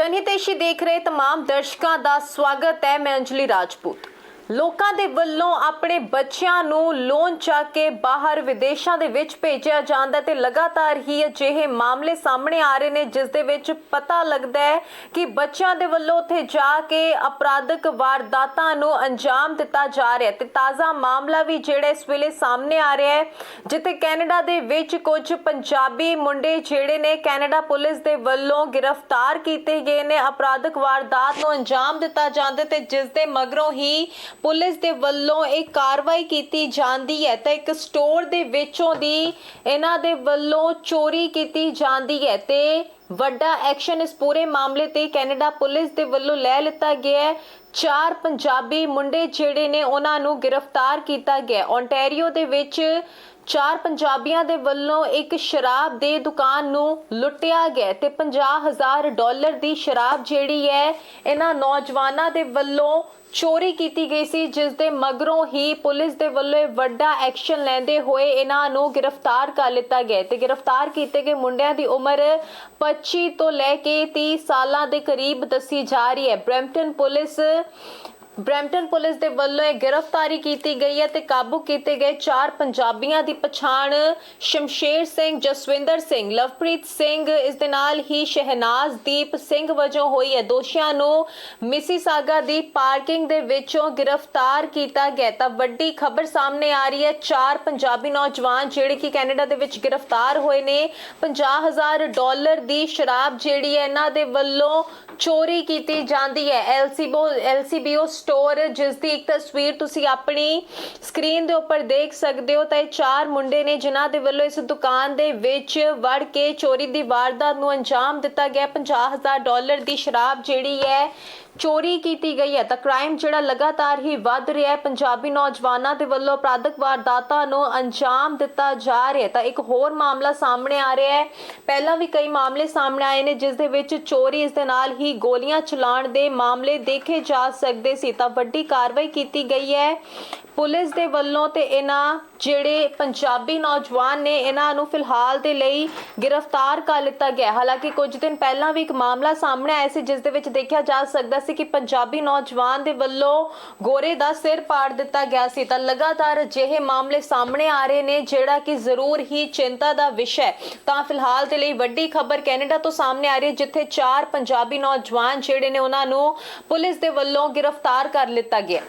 ਜਨਹਿਤੇਸ਼ੀ ਦੇਖ ਰਹੇ तमाम ਦਰਸ਼ਕਾਂ ਦਾ ਸਵਾਗਤ ਹੈ। ਮੈਂ ਅੰਜਲੀ ਰਾਜਪੂਤ। ਲੋਕਾਂ ਦੇ ਵੱਲੋਂ ਆਪਣੇ ਬੱਚਿਆਂ ਨੂੰ ਲੋਨ ਚੱਕ ਕੇ ਬਾਹਰ ਵਿਦੇਸ਼ਾਂ ਦੇ ਵਿੱਚ ਭੇਜਿਆ ਜਾਂਦਾ ਹੈ ਤੇ ਲਗਾਤਾਰ ਹੀ ਅਜਿਹੇ ਮਾਮਲੇ ਸਾਹਮਣੇ ਆ ਰਹੇ ਨੇ, ਜਿਸ ਦੇ ਵਿੱਚ ਪਤਾ ਲੱਗਦਾ ਹੈ ਕਿ ਬੱਚਿਆਂ ਦੇ ਵੱਲੋਂ ਉੱਥੇ ਜਾ ਕੇ ਅਪਰਾਧਿਕ ਵਾਰਦਾਤਾਂ ਨੂੰ ਅੰਜਾਮ ਦਿੱਤਾ ਜਾ ਰਿਹਾ ਹੈ ਤੇ ਤਾਜ਼ਾ ਮਾਮਲਾ ਵੀ ਜਿਹੜਾ ਇਸ ਵੇਲੇ ਸਾਹਮਣੇ ਆ ਰਿਹਾ ਹੈ, ਜਿੱਥੇ ਕੈਨੇਡਾ ਦੇ ਵਿੱਚ ਕੁਝ ਪੰਜਾਬੀ ਮੁੰਡੇ ਜਿਹੜੇ ਨੇ, ਕੈਨੇਡਾ ਪੁਲਿਸ ਦੇ ਵੱਲੋਂ ਗ੍ਰਿਫਤਾਰ ਕੀਤੇ ਗਏ ਨੇ। ਅਪਰਾਧਕ ਵਾਰਦਾਤ ਨੂੰ ਅੰਜਾਮ ਦਿੱਤਾ ਜਾਂਦਾ ਹੈ ਤੇ ਜਿਸ ਦੇ ਮਗਰੋਂ ਹੀ ਪੁਲਿਸ ਦੇ ਵੱਲੋਂ ਇਹ ਕਾਰਵਾਈ ਕੀਤੀ ਜਾਂਦੀ ਹੈ ਤਾਂ ਇੱਕ ਸਟੋਰ ਦੇ ਵਿੱਚੋਂ ਦੀ ਇਹਨਾਂ ਦੇ ਵੱਲੋਂ ਚੋਰੀ ਕੀਤੀ ਜਾਂਦੀ ਹੈ ਤੇ ਵੱਡਾ ਐਕਸ਼ਨ ਇਸ ਪੂਰੇ ਮਾਮਲੇ ਤੇ ਕੈਨੇਡਾ ਪੁਲਿਸ ਦੇ ਵੱਲੋਂ ਲੈ ਲਿੱਤਾ ਗਿਆ ਹੈ। ਚਾਰ ਪੰਜਾਬੀ ਮੁੰਡੇ ਜਿਹੜੇ ਨੇ ਉਹਨਾਂ ਨੂੰ ਗ੍ਰਿਫਤਾਰ ਕੀਤਾ ਗਿਆ। ਓਨਟਾਰੀਓ ਦੇ ਵਿੱਚ ਚਾਰ ਪੰਜਾਬੀਆਂ ਦੇ ਵੱਲੋਂ ਇੱਕ ਸ਼ਰਾਬ ਦੇ ਦੁਕਾਨ ਨੂੰ ਲੁੱਟਿਆ ਗਿਆ ਤੇ 50000 ਡਾਲਰ ਦੀ ਸ਼ਰਾਬ ਜਿਹੜੀ ਹੈ, ਇਹਨਾਂ ਨੌਜਵਾਨਾਂ ਦੇ ਵੱਲੋਂ ਚੋਰੀ ਕੀਤੀ ਗਈ ਸੀ, ਜਿਸ ਦੇ ਮਗਰੋਂ ਹੀ ਪੁਲਿਸ ਦੇ ਵੱਲੋਂ ਇਹ ਵੱਡਾ ਐਕਸ਼ਨ ਲੈਂਦੇ ਹੋਏ ਇਹਨਾਂ ਨੂੰ ਗ੍ਰਿਫਤਾਰ ਕਰ ਲਿੱਤਾ ਗਿਆ ਤੇ ਗ੍ਰਿਫਤਾਰ ਕੀਤੇ ਗਏ ਮੁੰਡਿਆਂ ਦੀ ਉਮਰ 25 ਤੋਂ ਲੈ ਕੇ 30 ਸਾਲਾਂ ਦੇ ਕਰੀਬ ਦੱਸੀ ਜਾ ਰਹੀ ਹੈ। ਬ੍ਰੈਂਪਟਨ ਪੁਲਿਸ ਬ੍ਰੈਂਪਟਨ ਪੁਲਿਸ ਦੇ ਵੱਲੋਂ ਇਹ ਗ੍ਰਿਫਤਾਰੀ ਕੀਤੀ ਗਈ ਹੈ ਤੇ ਕਾਬੂ ਕੀਤੇ ਗਏ ਚਾਰ ਪੰਜਾਬੀਆਂ ਦੀ ਪਛਾਣ ਸ਼ਮਸ਼ੇਰ ਸਿੰਘ, ਜਸਵਿੰਦਰ ਸਿੰਘ, ਲਵਪ੍ਰੀਤ ਸਿੰਘ, ਇਸ ਦੇ ਨਾਲ ਹੀ ਸ਼ਹਿਨਾਜ਼ ਦੀਪ ਸਿੰਘ ਵਜੋਂ ਹੋਈ ਹੈ। ਦੋਸ਼ੀਆਂ ਨੂੰ ਮਿਸੀਸਾਗਾ ਦੀ ਪਾਰਕਿੰਗ ਦੇ ਵਿੱਚੋਂ ਗ੍ਰਿਫਤਾਰ ਕੀਤਾ ਗਿਆ ਤਾਂ ਵੱਡੀ ਖਬਰ ਸਾਹਮਣੇ ਆ ਰਹੀ ਹੈ, ਚਾਰ ਪੰਜਾਬੀ ਨੌਜਵਾਨ ਜਿਹੜੇ ਕਿ ਕੈਨੇਡਾ ਦੇ ਵਿੱਚ ਗ੍ਰਿਫਤਾਰ ਹੋਏ ਨੇ 50000 ਡਾਲਰ ਦੀ ਸ਼ਰਾਬ ਜਿਹੜੀ ਹੈ ਇਹਨਾਂ ਦੇ ਵੱਲੋਂ ਚੋਰੀ ਕੀਤੀ ਜਾਂਦੀ ਹੈ। ਐਲਸੀਬੋ ਐਲਸੀਬੀਓ ਸਟੋਰ ਜਿਸ ਦੀ ਇੱਕ ਤਸਵੀਰ ਤੁਸੀਂ ਆਪਣੀ ਸਕਰੀਨ ਦੇ ਉੱਪਰ ਦੇਖ ਸਕਦੇ ਹੋ, ਤਾਂ ਇਹ ਚਾਰ ਮੁੰਡੇ ਨੇ ਜਿਨ੍ਹਾਂ ਦੇ ਵੱਲੋਂ ਇਸ ਦੁਕਾਨ ਦੇ ਵਿੱਚ ਵੜ ਕੇ ਚੋਰੀ ਦੀ ਵਾਰਦਾਤ ਨੂੰ ਅੰਜਾਮ ਦਿੱਤਾ ਗਿਆ। 50000 ਡਾਲਰ ਦੀ ਸ਼ਰਾਬ ਜਿਹੜੀ ਹੈ ਚੋਰੀ ਕੀਤੀ ਗਈ ਹੈ ਤਾਂ ਕ੍ਰਾਈਮ ਜਿਹੜਾ ਲਗਾਤਾਰ ਹੀ ਵੱਧ ਰਿਹਾ ਹੈ। ਪੰਜਾਬੀ ਨੌਜਵਾਨਾਂ ਦੇ ਵੱਲੋਂ ਅਪਰਾਧਕ ਵਾਰਦਾਤਾਂ ਨੂੰ ਅੰਜਾਮ ਦਿੱਤਾ ਜਾ ਰਿਹਾ ਹੈ। ਤਾਂ ਇੱਕ ਹੋਰ ਮਾਮਲਾ ਸਾਹਮਣੇ ਆ ਰਿਹਾ ਹੈ। ਪਹਿਲਾਂ ਵੀ ਕਈ ਮਾਮਲੇ ਸਾਹਮਣੇ ਆਏ ਨੇ, ਜਿਸ ਦੇ ਵਿੱਚ ਚੋਰੀ ਇਸ ਦੇ ਨਾਲ ਹੀ ਗੋਲੀਆਂ ਚਲਾਉਣ ਦੇ ਮਾਮਲੇ ਦੇਖੇ ਜਾ ਸਕਦੇ ਸੀ। ਤਾਂ ਵੱਡੀ ਕਾਰਵਾਈ ਕੀਤੀ ਗਈ ਹੈ। ਪੁਲਿਸ ਦੇ ਵੱਲੋਂ ਤੇ ਇਹਨਾਂ ਜਿਹੜੇ ਪੰਜਾਬੀ ਨੌਜਵਾਨ ਨੇ ਇਹਨਾਂ ਨੂੰ ਫਿਲਹਾਲ ਦੇ ਲਈ ਗ੍ਰਿਫਤਾਰ ਕਰ ਲਿੱਤਾ ਗਿਆ। ਹਾਲਾਂਕਿ ਕੁਝ ਦਿਨ ਪਹਿਲਾਂ ਵੀ ਇੱਕ ਮਾਮਲਾ ਸਾਹਮਣੇ ਆਇਆ ਸੀ, ਜਿਸ ਦੇ ਵਿੱਚ ਦੇਖਿਆ ਜਾ ਸਕਦਾ ਸੀ ਕਿ ਪੰਜਾਬੀ ਨੌਜਵਾਨ ਦੇ ਵੱਲੋਂ ਗੋਰੇ ਦਾ ਸਿਰ ਪਾੜ ਦਿੱਤਾ ਗਿਆ ਸੀ। ਤਾਂ ਲਗਾਤਾਰ ਅਜਿਹੇ ਮਾਮਲੇ ਸਾਹਮਣੇ ਆ ਰਹੇ ਨੇ, ਜਿਹੜਾ ਕਿ ਜ਼ਰੂਰ ਹੀ ਚਿੰਤਾ ਦਾ ਵਿਸ਼ਾ ਹੈ। ਤਾਂ ਫਿਲਹਾਲ ਦੇ ਲਈ ਵੱਡੀ ਖਬਰ ਕੈਨੇਡਾ ਤੋਂ ਸਾਹਮਣੇ ਆ ਰਹੀ ਹੈ, ਜਿੱਥੇ ਚਾਰ ਪੰਜਾਬੀ ਨੌਜਵਾਨ ਜਿਹੜੇ ਨੇ ਉਹਨਾਂ ਨੂੰ ਪੁਲਿਸ ਦੇ ਵੱਲੋਂ ਗ੍ਰਿਫਤਾਰ ਕਰ ਲਿੱਤਾ ਗਿਆ।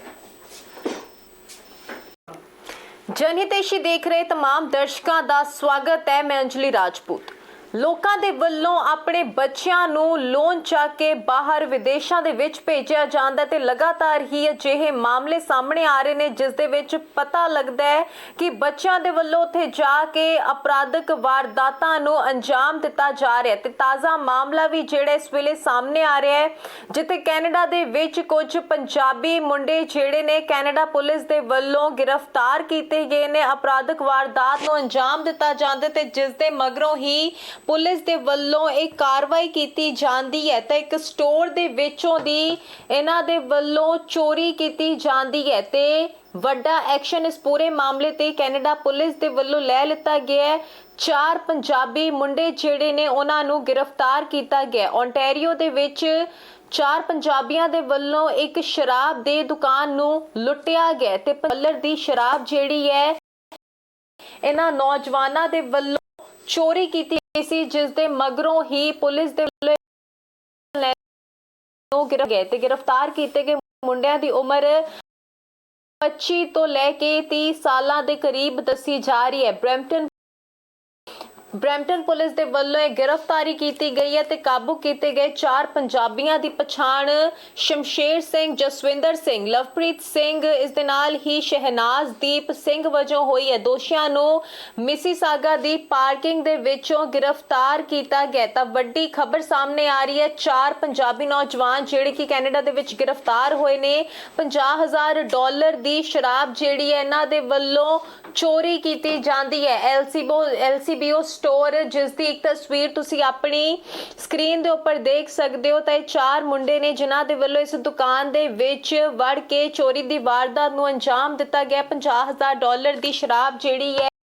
ਜਨਹਿਤੇਸ਼ੀ ਦੇਖ ਰਹੇ तमाम ਦਰਸ਼ਕਾਂ ਦਾ ਸਵਾਗਤ ਹੈ ਮੈਂ ਅੰਜਲੀ ਰਾਜਪੂਤ ਲੋਕਾਂ ਦੇ ਵੱਲੋਂ ਆਪਣੇ ਬੱਚਿਆਂ ਨੂੰ ਲੋਨ ਚੱਕ ਕੇ ਬਾਹਰ ਵਿਦੇਸ਼ਾਂ ਦੇ ਵਿੱਚ ਭੇਜਿਆ ਜਾਂਦਾ ਹੈ ਤੇ ਲਗਾਤਾਰ ਹੀ ਅਜਿਹੇ ਮਾਮਲੇ ਸਾਹਮਣੇ ਆ ਰਹੇ ਨੇ, ਜਿਸ ਦੇ ਵਿੱਚ ਪਤਾ ਲੱਗਦਾ ਹੈ ਕਿ ਬੱਚਿਆਂ ਦੇ ਵੱਲੋਂ ਉੱਥੇ ਜਾ ਕੇ ਅਪਰਾਧਿਕ ਵਾਰਦਾਤਾਂ ਨੂੰ ਅੰਜਾਮ ਦਿੱਤਾ ਜਾ ਰਿਹਾ ਹੈ ਤੇ ਤਾਜ਼ਾ ਮਾਮਲਾ ਵੀ ਜਿਹੜਾ ਇਸ ਵੇਲੇ ਸਾਹਮਣੇ ਆ ਰਿਹਾ ਹੈ, ਜਿੱਥੇ ਕੈਨੇਡਾ ਦੇ ਵਿੱਚ ਕੁਝ ਪੰਜਾਬੀ ਮੁੰਡੇ ਜਿਹੜੇ ਨੇ ਕੈਨੇਡਾ ਪੁਲਿਸ ਦੇ ਵੱਲੋਂ ਗ੍ਰਿਫਤਾਰ ਕੀਤੇ ਗਏ ਨੇ। ਅਪਰਾਧਿਕ ਵਾਰਦਾਤ ਨੂੰ ਅੰਜਾਮ ਦਿੱਤਾ ਜਾਂਦਾ ਹੈ ਤੇ ਜਿਸ ਦੇ ਮਗਰੋਂ ਹੀ ਪੁਲਿਸ ਦੇ ਵੱਲੋਂ ਇਹ ਕਾਰਵਾਈ ਕੀਤੀ ਜਾਂਦੀ ਹੈ ਤਾਂ ਇੱਕ ਸਟੋਰ ਦੇ ਵਿੱਚੋਂ ਦੀ ਇਹਨਾਂ ਦੇ ਵੱਲੋਂ ਚੋਰੀ ਕੀਤੀ ਜਾਂਦੀ ਹੈ ਤੇ ਵੱਡਾ ਐਕਸ਼ਨ ਇਸ ਪੂਰੇ ਮਾਮਲੇ ਤੇ ਕੈਨੇਡਾ ਪੁਲਿਸ ਦੇ ਵੱਲੋਂ ਲੈ ਲਿੱਤਾ ਗਿਆ ਹੈ। ਚਾਰ ਪੰਜਾਬੀ ਮੁੰਡੇ ਜਿਹੜੇ ਨੇ ਉਹਨਾਂ ਨੂੰ ਗ੍ਰਿਫਤਾਰ ਕੀਤਾ ਗਿਆ। ਓਨਟਾਰੀਓ ਦੇ ਵਿੱਚ ਚਾਰ ਪੰਜਾਬੀਆਂ ਦੇ ਵੱਲੋਂ ਇੱਕ ਸ਼ਰਾਬ ਦੇ ਦੁਕਾਨ ਨੂੰ ਲੁੱਟਿਆ ਗਿਆ ਤੇ ਪੱਲਰ ਦੀ ਸ਼ਰਾਬ ਜਿਹੜੀ ਹੈ, ਇਹਨਾਂ ਨੌਜਵਾਨਾਂ ਦੇ ਵੱਲੋਂ ਚੋਰੀ ਕੀਤੀ ਸੀ ਜਿਸ ਦੇ ਮਗਰੋਂ ਹੀ ਪੁਲਿਸ ਦੇ ਵੱਲੋਂ ਨੂੰ ਗ੍ਰਿਫਤਾਰ ਗਏ ਤੇ ਗ੍ਰਿਫਤਾਰ ਕੀਤੇ ਗਏ ਮੁੰਡਿਆਂ ਦੀ ਉਮਰ 25 ਤੋਂ ਲੈ ਕੇ 30 ਸਾਲਾਂ ਦੇ ਕਰੀਬ ਦੱਸੀ ਜਾ ਰਹੀ ਹੈ। ਬ੍ਰੈਂਪਟਨ ਬ੍ਰੈਂਪਟਨ ਪੁਲਿਸ ਦੇ ਵੱਲੋਂ ਇਹ ਗ੍ਰਿਫਤਾਰੀ ਕੀਤੀ ਗਈ ਹੈ ਤੇ ਕਾਬੂ ਕੀਤੇ ਗਏ ਚਾਰ ਪੰਜਾਬੀਆਂ ਦੀ ਪਛਾਣ ਸ਼ਮਸ਼ੇਰ ਸਿੰਘ, ਜਸਵਿੰਦਰ ਸਿੰਘ, ਲਵਪ੍ਰੀਤ ਸਿੰਘ, ਇਸ ਦੇ ਨਾਲ ਹੀ ਸ਼ਹਿਨਾਜ਼ ਦੀਪ ਸਿੰਘ ਵਜੋਂ ਹੋਈ ਹੈ। ਦੋਸ਼ੀਆਂ ਨੂੰ ਮਿਸੀਸਾਗਾ ਦੀ ਪਾਰਕਿੰਗ ਦੇ ਵਿੱਚੋਂ ਗ੍ਰਿਫਤਾਰ ਕੀਤਾ ਗਿਆ। ਤਾਂ ਵੱਡੀ ਖਬਰ ਸਾਹਮਣੇ ਆ ਰਹੀ ਹੈ, ਚਾਰ ਪੰਜਾਬੀ ਨੌਜਵਾਨ ਜਿਹੜੇ ਕਿ ਕੈਨੇਡਾ ਦੇ ਵਿੱਚ ਗ੍ਰਿਫਤਾਰ ਹੋਏ ਨੇ 50000 ਡਾਲਰ ਦੀ ਸ਼ਰਾਬ ਜਿਹੜੀ ਹੈ, ਇਹਨਾਂ ਦੇ ਵੱਲੋਂ ਚੋਰੀ ਕੀਤੀ ਜਾਂਦੀ ਹੈ। ਐਲਸੀਬੋ ਐਲਸੀਬੀਓ ਸਟੋਰ ਜਿਸ ਦੀ ਇੱਕ ਤਸਵੀਰ ਤੁਸੀਂ ਆਪਣੀ ਸਕਰੀਨ ਦੇ ਉੱਪਰ ਦੇਖ ਸਕਦੇ ਹੋ, ਤਾਂ ਇਹ ਚਾਰ ਮੁੰਡੇ ਨੇ ਜਿਨ੍ਹਾਂ ਦੇ ਵੱਲੋਂ ਇਸ ਦੁਕਾਨ ਦੇ ਵਿੱਚ ਵੜ ਕੇ ਚੋਰੀ ਦੀ ਵਾਰਦਾਤ ਨੂੰ ਅੰਜਾਮ ਦਿੱਤਾ ਗਿਆ। 50000 ਡਾਲਰ ਦੀ ਸ਼ਰਾਬ ਜਿਹੜੀ ਹੈ